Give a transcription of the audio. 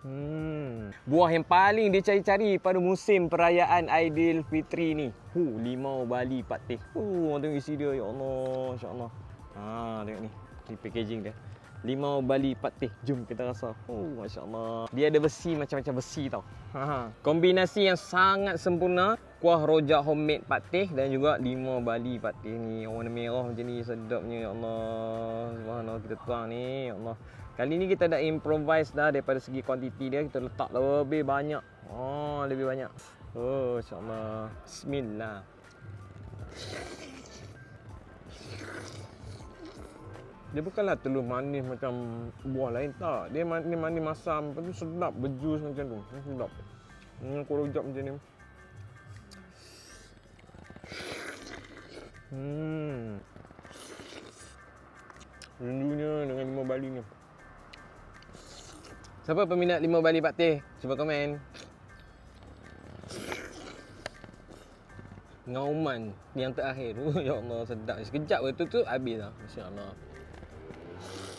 Hmm. Buah yang paling dia cari-cari pada musim perayaan Aidilfitri ni. Hu, limau Bali patih. Hu, orang tengok isi dia. Ya Allah, insya-Allah. Ha, tengok ni. Ni packaging dia. Limau Bali patih. Jom kita rasa. Oh, masya-Allah. Dia ada besi macam-macam besi tau. Ha, ha. Kombinasi yang sangat sempurna. Kuah rojak homemade patih dan juga limau Bali patih ni. Warna merah macam ni sedapnya ya Allah. Kita tuang ni ya Allah. Kali ni kita dah improvise dah daripada segi kuantiti dia kita letak lebih banyak. Oh, lebih banyak. Oh, insya-Allah. Bismillah. Dia bukanlah telur manis macam buah lain tak. Dia manis manis masam, lepas tu sedap berjus macam tu. Hmm, Sedap. Hmm, kuah rojak macam ni. Hmm. Rindunya dengan limau Bali ni. Siapa peminat limau Bali Pak Teh? Cuba komen. Ngauman yang terakhir. Ya Allah sedap. Sekejap betul tu habis dah. Masya-Allah. Hmm.